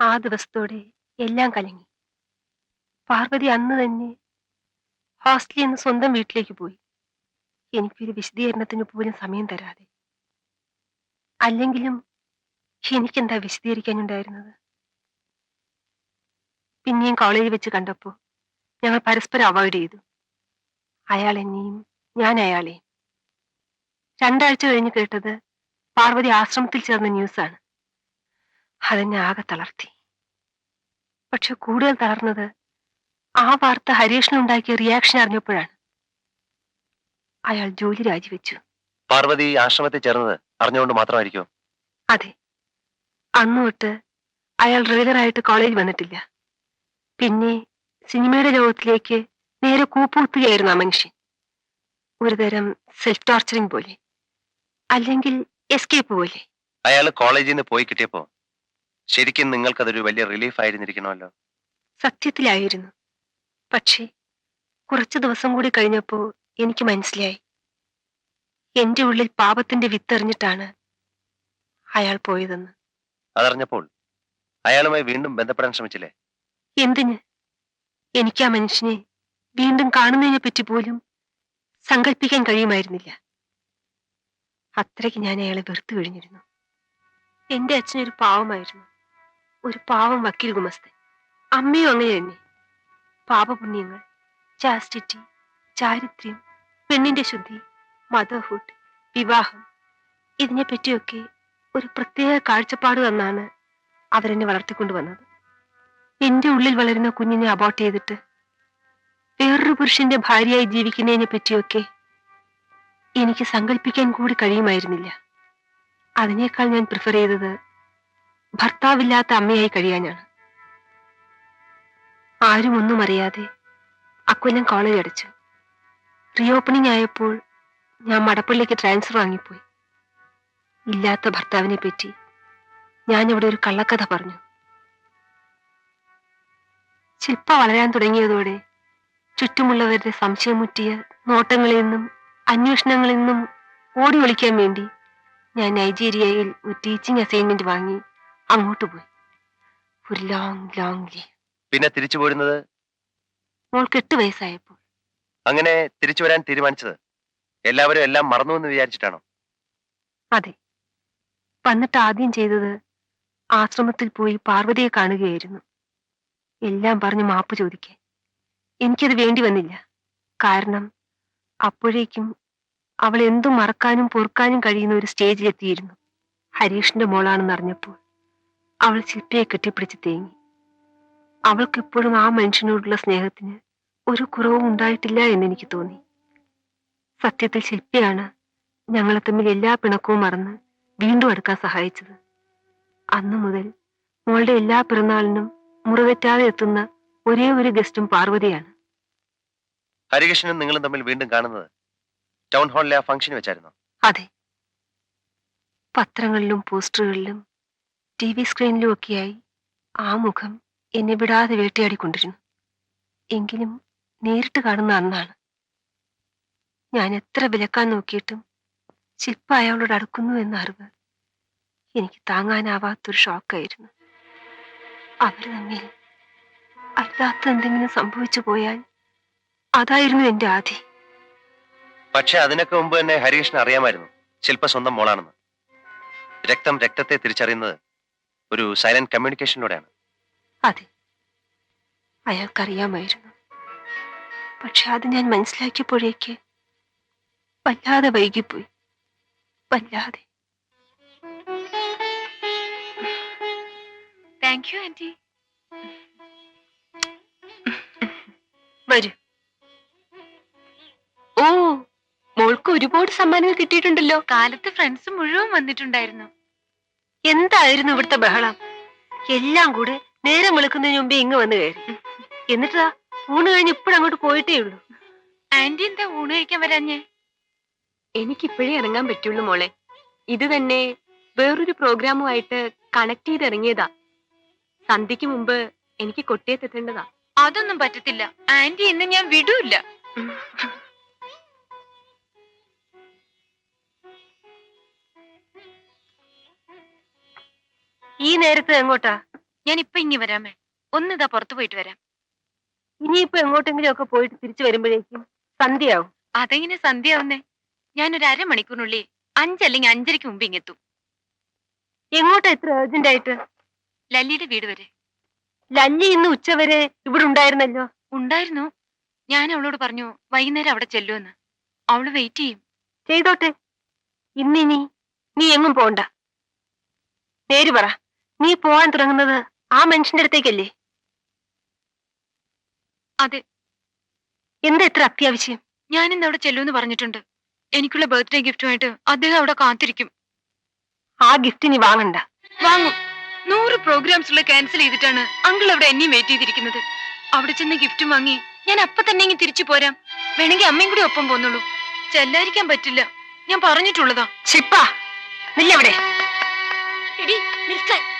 ആ ദിവസത്തോടെ എല്ലാം കലങ്ങി. പാർവതി അന്ന് തന്നെ ഹോസ്റ്റലിൽ നിന്ന് സ്വന്തം വീട്ടിലേക്ക് പോയി. എനിക്കൊരു വിശദീകരണത്തിന് പോലും സമയം തരാതെ. അല്ലെങ്കിലും എനിക്കെന്താ വിശദീകരിക്കാനുണ്ടായിരുന്നത്? പിന്നെയും കോളേജിൽ വെച്ച് കണ്ടപ്പോൾ ഞങ്ങൾ പരസ്പരം അവോയ്ഡ് ചെയ്തു. അയാൾ എന്നെയും ഞാൻ അയാളെയും. രണ്ടാഴ്ച കഴിഞ്ഞ് കേട്ടത് പാർവതി ആശ്രമത്തിൽ ചേർന്ന ന്യൂസാണ്. അതെന്നെ ആകെ തളർത്തി. പക്ഷെ കൂടുതൽ തളർന്നത് ആ വാർത്ത ഹരീഷിനുണ്ടാക്കിയ റിയാക്ഷൻ അറിഞ്ഞപ്പോഴാണ്. അയാൾ ജോലി രാജിവെച്ചു. പാർവതി ആശ്രമത്തിൽ ചേർന്നത് അറിഞ്ഞുകൊണ്ട് മാത്രമായിരിക്കും അതെ. അന്നു തൊട്ട് അയാൾ റെഗുലറായിട്ട് കോളേജിൽ വന്നിട്ടില്ല. പിന്നെ സിനിമയുടെ ലോകത്തിലേക്ക് നേരെ കൂപ്പുകുത്തുകയായിരുന്നു ആ മനുഷ്യൻ. ഒരുതരം സെൽഫ് ടോർച്ചറിങ് പോലെ. അല്ലെങ്കിൽ എസ്കേപ്പ് പോലെ. അയാൾ കോളേജിൽ നിന്ന് പോയി കിട്ടിയപ്പോ ശരിക്കും നിങ്ങൾക്ക് അതൊരു വലിയ റിലീഫ് ആയിരുന്നിരിക്കണമല്ലോ? സത്യത്തിലായിരുന്നു. പക്ഷേ കുറച്ച് ദിവസം കൂടി കഴിഞ്ഞപ്പോൾ എനിക്ക് മനസ്സിലായി. എന്റെ ഉള്ളിൽ പാപത്തിന്റെ വിത്തെറിഞ്ഞിട്ടാണ് അയാൾ പോയതെന്ന്. അതറിഞ്ഞപ്പോൾ അയാളുമായി വീണ്ടും ബന്ധപ്പെടാൻ ശ്രമിച്ചില്ലേ? എന്തിന്? എനിക്ക് ആ മനുഷ്യനെ വീണ്ടും കാണുന്നതിനെ പറ്റി പോലും സങ്കല്പിക്കാൻ കഴിയുമായിരുന്നില്ല. അത്രയ്ക്ക് ഞാൻ അയാളെ വെറുത്തു കഴിഞ്ഞിരുന്നു എന്റെ അച്ഛനൊരു പാവമായിരുന്നു. ഒരു പാവം വക്കീൽ ഗുമസ്തൻ അമ്മയും അങ്ങനെ തന്നെ. പാപപുണ്യങ്ങൾ ചാസ്റ്റിറ്റി ചാരിത്ര്യം പെണ്ണിന്റെ ശുദ്ധി മദർഹുഡ് വിവാഹം ഇതിനെപ്പറ്റിയൊക്കെ ഒരു പ്രത്യേക കാഴ്ചപ്പാട് തന്നാണ് അവരെന്നെ വളർത്തിക്കൊണ്ടുവന്നത്. എന്റെ ഉള്ളിൽ വളരുന്ന കുഞ്ഞിനെ അബോട്ട് ചെയ്തിട്ട് വേറൊരു പുരുഷന്റെ ഭാര്യയായി ജീവിക്കുന്നതിനെ പറ്റിയൊക്കെ എനിക്ക് സങ്കല്പിക്കാൻ കൂടി കഴിയുമായിരുന്നില്ല. അതിനേക്കാൾ ഞാൻ പ്രിഫർ ചെയ്തത് ഭർത്താവില്ലാത്ത അമ്മയായി കഴിയാനാണ് ആരും ഒന്നും അറിയാതെ അക്കൊല്ലം കോളേജ് അടച്ചു. റീഓപ്പണിംഗ് ആയപ്പോൾ ഞാൻ മടപ്പള്ളിക്ക് ട്രാൻസ്ഫർ വാങ്ങിപ്പോയി. ഇല്ലാത്ത ഭർത്താവിനെ പറ്റി ഞാൻ ഇവിടെ ഒരു കള്ളക്കഥ പറഞ്ഞു. ശില്പ വളരാൻ തുടങ്ങിയതോടെ ചുറ്റുമുള്ളവരുടെ സംശയമുറ്റിയ നോട്ടങ്ങളിൽ നിന്നും അന്വേഷണങ്ങളിൽ നിന്നും ഓടി ഒളിക്കാൻ വേണ്ടി ഞാൻ നൈജീരിയയിൽ ഒരു ടീച്ചിങ് അസൈൻമെന്റ് വാങ്ങി. അങ്ങോട്ട് പോയി. ഒരു ലോങ് ലോങ് ലീവ് പിന്നെ തിരിച്ചു പോരുന്നത്? മോൾക്ക് എട്ട് വയസ്സായപ്പോൾ. അങ്ങനെ തിരിച്ചു വരാൻ തീരുമാനിച്ചത്. എല്ലാവരും എല്ലാം മറന്നു എന്ന് വിചാരിച്ചിട്ടാണോ? അതെ. വന്നിട്ട് ആദ്യം ചെയ്തത് ആശ്രമത്തിൽ പോയി പാർവതിയെ കാണുകയായിരുന്നു. എല്ലാം പറഞ്ഞ് മാപ്പ് ചോദിക്കാൻ. എനിക്കത് വേണ്ടി വന്നില്ല. കാരണം അപ്പോഴേക്കും അവൾ എന്തും മറക്കാനും പൊറുക്കാനും കഴിയുന്ന ഒരു സ്റ്റേജിലെത്തിയിരുന്നു ഹരീഷിന്റെ മോളാണെന്ന് അറിഞ്ഞപ്പോൾ അവൾ ശില്പയെ കെട്ടിപ്പിടിച്ച് തേങ്ങി. അവൾക്കിപ്പോഴും ആ മനുഷ്യനോടുള്ള സ്നേഹത്തിന് ഒരു കുറവും ഉണ്ടായിട്ടില്ല എന്ന് എനിക്ക് തോന്നി. സത്യത്തിൽ ശില്പിയാണ് ഞങ്ങളെ തമ്മിൽ എല്ലാ പിണക്കവും മറന്ന് വീണ്ടും അടുക്കാൻ സഹായിച്ചത്. അന്നു മുതൽ മോളുടെ എല്ലാ പിറന്നാളിനും മുറിവെറ്റാതെ എത്തുന്ന ഒരേ ഒരു ഗസ്റ്റും പാർവതിയാണ്. ഹരികൃഷ്ണനും നിങ്ങളും തമ്മിൽ വീണ്ടും കാണുന്നത് ടൗൺ ഹാളിലെ ആ ഫംഗ്ഷൻ വെച്ചായിരുന്നു? അതെ. പത്രങ്ങളിലും പോസ്റ്ററുകളിലും ടി വി സ്ക്രീനിലും ഒക്കെയായി ആ മുഖം എന്നെ വിടാതെ വേട്ടയാടിക്കൊണ്ടിരുന്നു. എങ്കിലും നേരിട്ട് കാണുന്ന അന്നാണ്. ഞാൻ എത്ര വിലക്കാൻ നോക്കിയിട്ടും ശില്പ അയാളോട് അടുക്കുന്നു എന്ന അറിവ് എനിക്ക് താങ്ങാനാവാത്തൊരു ഷോക്കായിരുന്നു. അവർ തമ്മിൽ അല്ലാത്ത എന്തെങ്കിലും സംഭവിച്ചു പോയാൽ അതായിരുന്നു എന്റെ ആധി പക്ഷെ അതിനൊക്കെ മുമ്പ് തന്നെ ഹരികൃഷ്ണൻ അറിയാമായിരുന്നു. ശില്പ സ്വന്തം മോളാണെന്ന്. രക്തം രക്തത്തെ തിരിച്ചറിയുന്നത് ഒരു സൈലന്റ് കമ്മ്യൂണിക്കേഷനിലൂടെയാണ് അതെ. അയാൾക്കറിയാമായിരുന്നു. പക്ഷെ അത് ഞാൻ മനസ്സിലാക്കിയപ്പോഴേക്ക് വല്ലാതെ വൈകിപ്പോയി. വല്ലാതെ. താങ്ക് യു ആന്റി വരൂ. ഓ മോൾക്ക് ഒരുപാട് സമ്മാനങ്ങൾ കിട്ടിയിട്ടുണ്ടല്ലോ. കാലത്ത് ഫ്രണ്ട്സ് മുഴുവൻ വന്നിട്ടുണ്ടായിരുന്നു. എന്തായിരുന്നു ഇവിടുത്തെ ബഹളം? എല്ലാം കൂടെ നേരം വിളിക്കുന്നതിന് മുമ്പേ ഇങ്ങ് വന്ന് കയറി. എന്നിട്ടാ ഊണ് കഴിഞ്ഞ് ഇപ്പോഴങ്ങോട്ട് പോയിട്ടേ ഉള്ളൂ. ആന്റി എന്താ ഊണ് കഴിക്കാൻ വരാഞ്ഞേ? എനിക്കിപ്പോഴേ ഇറങ്ങാൻ പറ്റുള്ളൂ മോളെ. ഇത് തന്നെ വേറൊരു പ്രോഗ്രാമുമായിട്ട് കണക്ട് ചെയ്ത് ഇറങ്ങിയതാ സന്ധ്യക്ക് മുമ്പ് എനിക്ക് കൊട്ടിയെത്തെത്തേണ്ടതാ അതൊന്നും പറ്റത്തില്ല. ആന്റി ഇന്ന് ഞാൻ വിടൂല്ല. ഈ നേരത്ത് എങ്ങോട്ടാ? ഞാൻ ഇപ്പൊ ഇങ്ങി വരാമേ. ഒന്നിതാ പുറത്തു പോയിട്ട് വരാം. ഇനിയിപ്പോ എങ്ങോട്ടെങ്കിലും ഒക്കെ പോയിട്ട് തിരിച്ചു വരുമ്പോഴേക്കും സന്ധ്യയാവും. അതെങ്ങനെ സന്ധ്യയാവുന്നേ? ഞാൻ ഒരു അരമണിക്കൂറിനുള്ളിൽ അഞ്ചല്ലെങ്കിൽ അഞ്ചരയ്ക്ക് മുമ്പ് ഇങ്ങെത്തും എങ്ങോട്ടാ ഇത്ര അർജന്റ് ആയിട്ട്? ലല്ലിയുടെ വീട് വരെ. ലല്ലി ഇന്ന് ഉച്ചവരെ ഇവിടെ ഉണ്ടായിരുന്നല്ലോ. ഉണ്ടായിരുന്നു. ഞാൻ അവളോട് പറഞ്ഞു വൈകുന്നേരം അവിടെ ചെല്ലുമെന്ന് അവൾ വെയിറ്റ് ചെയ്യും. ചെയ്തോട്ടെ. ഇന്നിനി നീ എങ്ങും പോണ്ട. നേര് പറ. നീ പോവാൻ തുടങ്ങുന്നത് ആ മനുഷ്യന്റെ അടുത്തേക്കല്ലേ? അതെ. എന്താ ഇത്ര അത്യാവശ്യം? ഞാൻ ഇന്ന് അവിടെ ചെല്ലുമെന്ന് പറഞ്ഞിട്ടുണ്ട്. എനിക്കുള്ള ബർത്ത്ഡേ ഗിഫ്റ്റുമായിട്ട് അദ്ദേഹം അവിടെ കാത്തിരിക്കും. ആ ഗിഫ്റ്റ് നീ വാങ്ങണ്ട. വാങ്ങും. നൂറ് പ്രോഗ്രാംസ് ഉള്ള ക്യാൻസൽ ചെയ്തിട്ടാണ് അങ്കിൾ അവിടെ എന്നെയും വെയിറ്റ് ചെയ്തിരിക്കുന്നത്. അവിടെ ചെന്ന് ഗിഫ്റ്റ് വാങ്ങി ഞാൻ അപ്പൊ തന്നെ ഇങ്ങനെ തിരിച്ചു പോരാം. വേണമെങ്കിൽ അമ്മയും കൂടി ഒപ്പം പോന്നുള്ളൂ ചെല്ലാതിരിക്കാൻ പറ്റില്ല. ഞാൻ പറഞ്ഞിട്ടുള്ളതാ. ശിപ്പാ നില്ലവിടെ? എടി നിൽക്കാൻ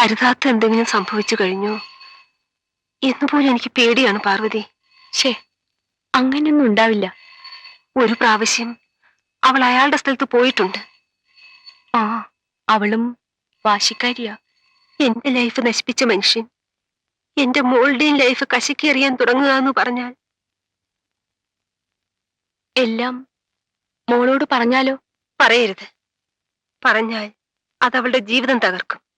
അരുതാത്ത എന്തെങ്കിലും സംഭവിച്ചു കഴിഞ്ഞു? എന്നുപോലെ എനിക്ക് പേടിയാണ് പാർവതി. ഷേ അങ്ങനെയൊന്നും ഉണ്ടാവില്ല. ഒരു പ്രാവശ്യം അവൾ അയാളുടെ സ്ഥലത്ത് പോയിട്ടുണ്ട്. ആ അവളും വാശിക്കാരിയാ. എന്റെ ലൈഫ് നശിപ്പിച്ച മനുഷ്യൻ. എന്റെ മോളുടെയും ലൈഫ് കശക്കിയെറിയാൻ തുടങ്ങുക എന്ന് പറഞ്ഞാൽ. എല്ലാം മോളോട് പറഞ്ഞാലോ? പറയരുത്. പറഞ്ഞാൽ അത് അവളുടെ ജീവിതം തകർക്കും.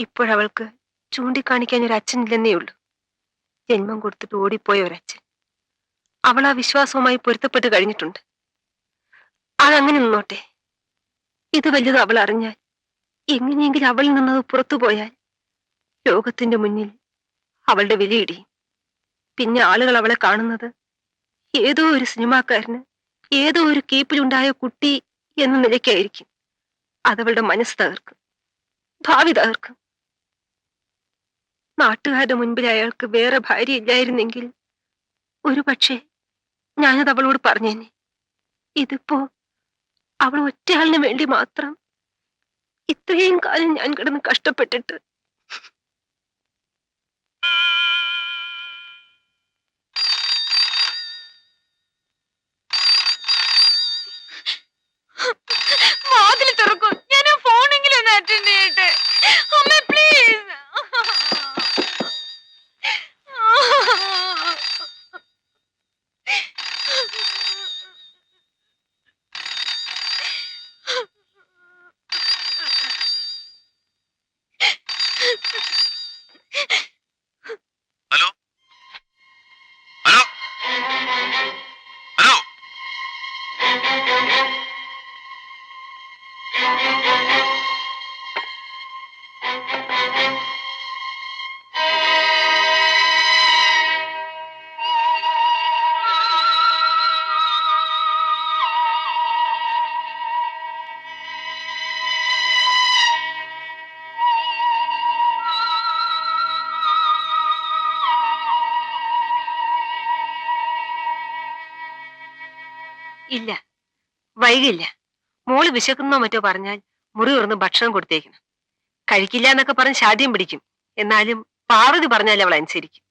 ഇപ്പോഴവൾക്ക് ചൂണ്ടിക്കാണിക്കാൻ ഒരു അച്ഛനില്ലെന്നേ ഉള്ളൂ. ജന്മം കൊടുത്തിട്ട് ഓടിപ്പോയ ഒരച്ഛൻ അവൾ ആ വിശ്വാസവുമായി പൊരുത്തപ്പെട്ട് കഴിഞ്ഞിട്ടുണ്ട്. അതങ്ങനെ നിന്നോട്ടെ. ഇത് വലുത് അവൾ അറിഞ്ഞാൽ എങ്ങനെയെങ്കിലും അവളിൽ നിന്നത് പുറത്തു പോയാൽ ലോകത്തിന്റെ മുന്നിൽ അവളുടെ വിലയിടിയും. പിന്നെ ആളുകൾ അവളെ കാണുന്നത് ഏതോ ഒരു സിനിമാക്കാരന് ഏതോ ഒരു കീപ്പിലുണ്ടായ കുട്ടി എന്ന നിലയ്ക്കായിരിക്കും. അതവളുടെ മനസ്സ് തകർക്കും. ഭാവി തകർക്കും. നാട്ടുകാരുടെ മുൻപിൽ അയാൾക്ക് വേറെ ഭാര്യ ഇല്ലായിരുന്നെങ്കിൽ ഒരു പക്ഷേ ഞാനത് അവളോട് പറഞ്ഞേനെ. ഇതിപ്പോ അവൾ ഒറ്റയാളിന് വേണ്ടി മാത്രം ഇത്രയും കാലം ഞാൻ കിടന്ന് കഷ്ടപ്പെട്ടിട്ട്. ഇല്ല. വൈകില്ല. മോൾ വിശക്കുന്നോ മറ്റോ പറഞ്ഞാൽ മുറി തുറന്ന് ഭക്ഷണം കൊടുത്തേക്കണം. കഴിക്കില്ല എന്നൊക്കെ പറഞ്ഞ് ശാഠ്യം പിടിക്കും. എന്നാലും പാർവതി പറഞ്ഞാൽ അവൾ അനുസരിക്കും.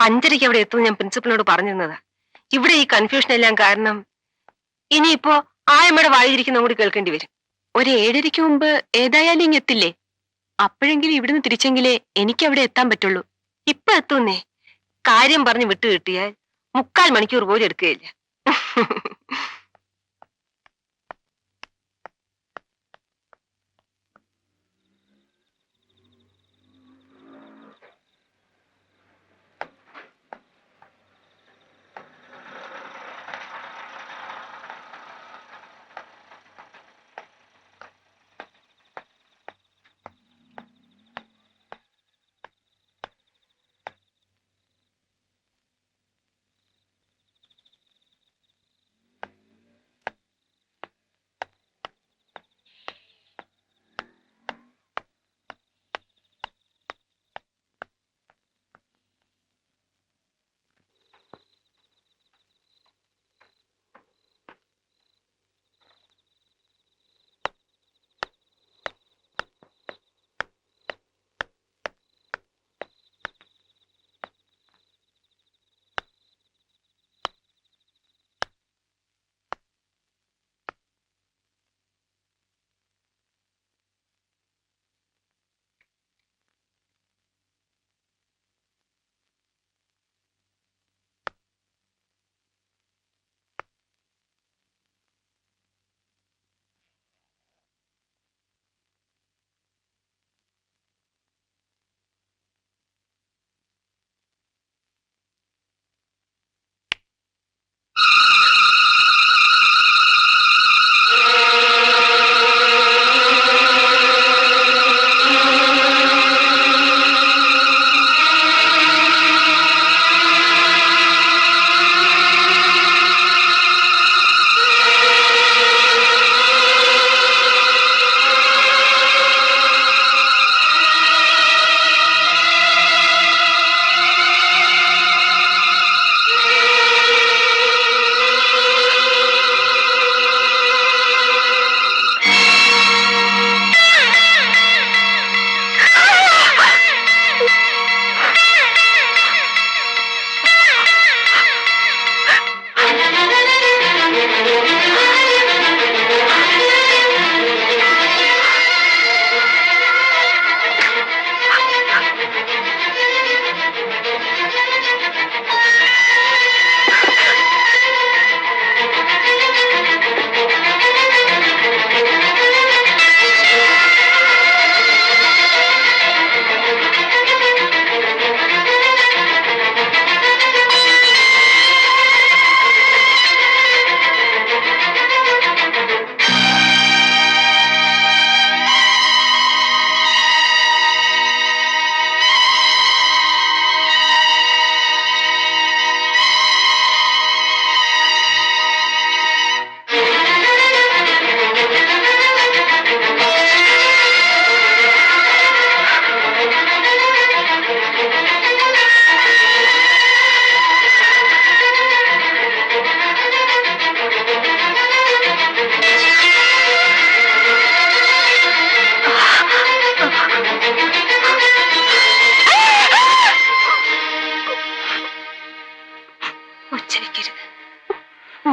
അഞ്ചരയ്ക്ക് അവിടെ എത്തുമെന്ന് ഞാൻ പ്രിൻസിപ്പലിനോട് പറഞ്ഞിരുന്നതാ. ഇവിടെ ഈ കൺഫ്യൂഷൻ എല്ലാം കാരണം ഇനിയിപ്പോ ആയമ്മയുടെ വായിരിക്കുന്ന കൂടി കേൾക്കേണ്ടി വരും. ഒരു ഏഴരയ്ക്ക് മുമ്പ് ഏതായാലും ഇങ്ങ് എത്തില്ലേ? അപ്പോഴെങ്കിലും ഇവിടുന്ന് തിരിച്ചെങ്കിലേ എനിക്ക് അവിടെ എത്താൻ പറ്റുള്ളൂ. ഇപ്പൊ എത്തുന്നേ? കാര്യം പറഞ്ഞ് വിട്ടു കിട്ടിയാൽ മുക്കാൽ മണിക്കൂർ പോലും എടുക്കുകയില്ല.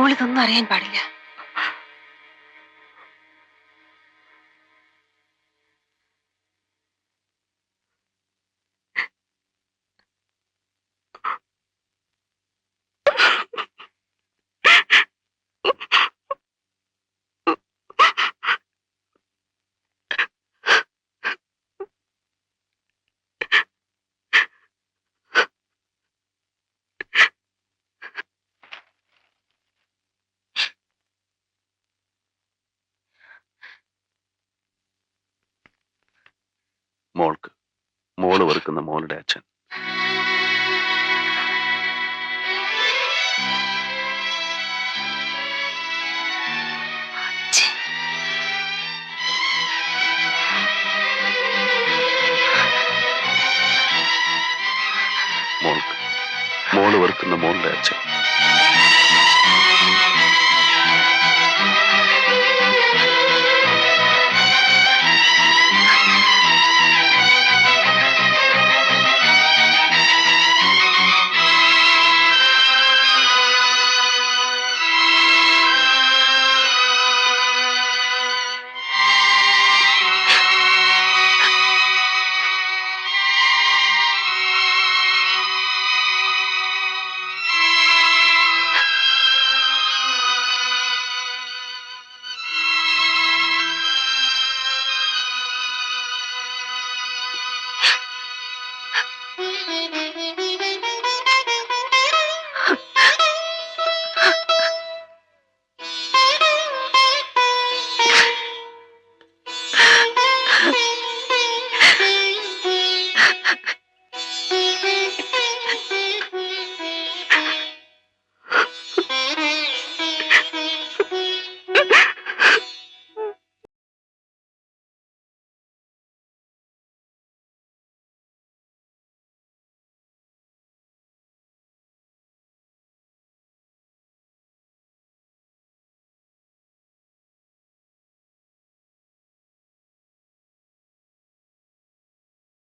മോളിതൊന്നും അറിയാൻ പാടില്ല. മോൾക്ക്. മോൾ വെറുക്കുന്ന മോളുടെ അച്ഛൻ. മോൾ വെറുക്കുന്ന മോളുടെ അച്ഛൻ.